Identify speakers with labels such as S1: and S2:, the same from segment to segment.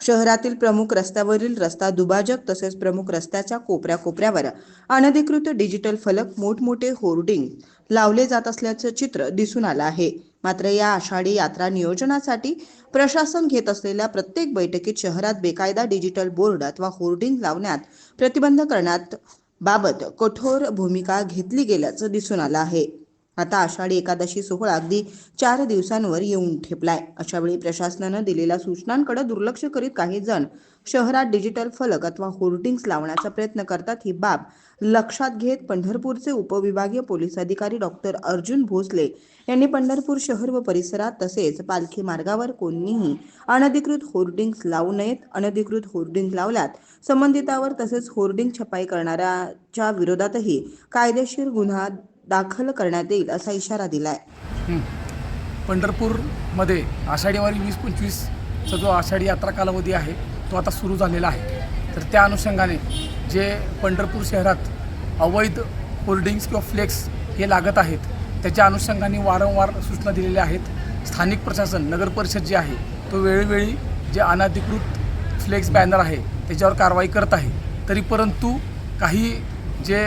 S1: शहरातील प्रमुख रस्त्यावरील रस्ता दुभाजक तसेच प्रमुख रस्त्याच्या कोपऱ्या कोपऱ्यावर. अनधिकृत डिजिटल फलक मोठमोठे होर्डिंग लावले जात असल्याचं चित्र दिसून आलं आहे. मात्र या आषाढी यात्रा नियोजनासाठी प्रशासन घेत असलेल्या प्रत्येक बैठकीत शहरात बेकायदा डिजिटल बोर्ड अथवा होर्डिंग लावण्यात प्रतिबंध करण्यात बाबत कठोर भूमिका घेतली गेल्याचं दिसून आलं आहे. आता आषाढी एकादशी सोहळा अगदी चार दिवसांवर येऊन ठेपलाय. अशा वेळी प्रशासनानं दिलेल्या सूचनांकडे दुर्लक्ष करीत काही जण शहरात डिजिटल फलक अथवा होर्डिंग्स लावण्याचा प्रयत्न करतात ही बाब लक्षात घेत पंढरपूरचे उपविभागीय पोलीस अधिकारी डॉक्टर अर्जुन भोसले यांनी पंढरपूर शहर व परिसरात तसेच पालखी मार्गावर कोणीही अनधिकृत होर्डिंग्स लावू नयेत. अनधिकृत होर्डिंग लावल्यात. संबंधितावर तसेच होर्डिंग छपाई करणाऱ्याच्या विरोधातही कायदेशीर गुन्हा दाखल करण्यात येईल असा इशारा दिलाय.
S2: आहे पंढरपूरमध्ये आषाढीवारी वीस पंचवीसचा जो आषाढी यात्रा कालावधी आहे तो आता सुरू झालेला आहे. तर त्या अनुषंगाने जे पंढरपूर शहरात अवैध होर्डिंग्स किंवा फ्लेक्स हे लागत आहेत त्याच्या अनुषंगाने वारंवार सूचना दिलेल्या आहेत. स्थानिक प्रशासन नगर परिषद जी आहे तो वेळोवेळी जे अनाधिकृत फ्लेक्स बॅनर आहे त्याच्यावर कारवाई करत आहे. तरी परंतु काही जे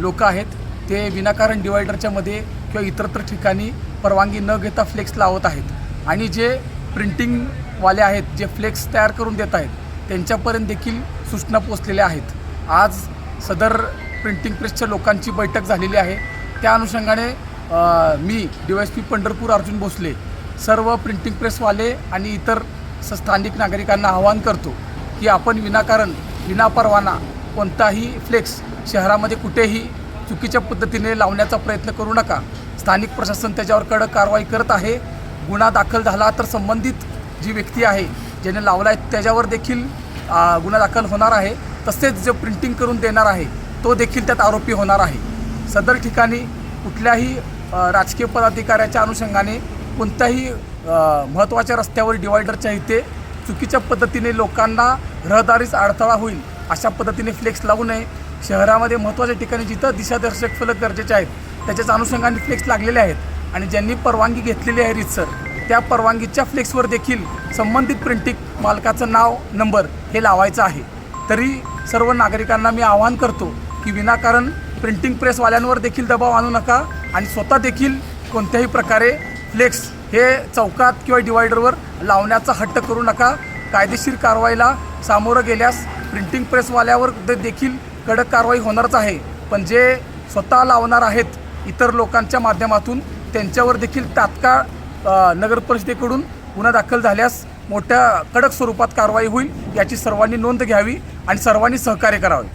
S2: लोक आहेत ते विनाकारण डिवायडरच्या मध्ये किंवा इतरत्र ठिकाणी परवानगी न घेता फ्लेक्स लावत आहेत. आणि जे प्रिंटिंगवाले आहेत जे फ्लेक्स तयार करून देत आहेत त्यांच्यापर्यंत देखील सूचना पोचलेल्या आहेत. आज सदर प्रिंटिंग प्रेसच्या लोकांची बैठक झालेली आहे. त्या अनुषंगाने मी D Y S P Pandharpur Arjun Bhosale सर्व प्रिंटिंग प्रेसवाले आणि इतर स- स्थानिक नागरिकांना आवाहन करतो की आपण विनाकारण विनापरवाना कोणताही फ्लेक्स शहरामध्ये कुठेही चुकीच्या पद्धतीने लावण्याचा प्रयत्न करू नका. स्थानिक प्रशासन त्याच्यावर कडक कारवाई करत आहे. गुन्हा दाखल झाला तर संबंधित जी व्यक्ती आहे ज्याने लावला आहे त्याच्यावर देखील गुन्हा दाखल होणार आहे. तसेच जो प्रिंटिंग करून देणार आहे तो देखील त्यात आरोपी होणार आहे. सदर ठिकाणी कुठल्याही राजकीय पदाधिकाऱ्याच्या अनुषंगाने कोणत्याही महत्त्वाच्या रस्त्यावर डिवायडरच्या इथे चुकीच्या पद्धतीने लोकांना रहदारीस अडथळा होईल अशा पद्धतीने फ्लेक्स लावू नये. शहरामध्ये महत्त्वाच्या ठिकाणी जिथं दिशादर्शक फलक गरजेचे आहेत त्याच्याच अनुषंगाने फ्लेक्स लागलेले आहेत. आणि ज्यांनी परवानगी घेतलेली आहे रीतसर त्या परवानगीच्या फ्लेक्सवर देखील संबंधित प्रिंटिंग मालकाचं नाव नंबर हे लावायचं आहे. तरी सर्व नागरिकांना मी आवाहन करतो की विनाकारण प्रिंटिंग प्रेसवाल्यांवर देखील दबाव आणू नका आणि स्वतः देखील कोणत्याही प्रकारे फ्लेक्स हे चौकात किंवा डिवायडरवर लावण्याचा हट्ट करू नका. कायदेशीर कारवाईला सामोरं गेल्यास प्रिंटिंग प्रेसवाल्यावर दे- देखील कडक कारवाई होणारच आहे. पण जे स्वतः लावणार आहेत इतर लोकांच्या माध्यमातून त्यांच्यावर देखील तात्काळ नगर परिषदेकडून गुन्हा दाखल झाल्यास मोठ्या कडक स्वरूपात कारवाई होईल याची सर्वांनी नोंद घ्यावी आणि सर्वांनी सहकार्य करावे.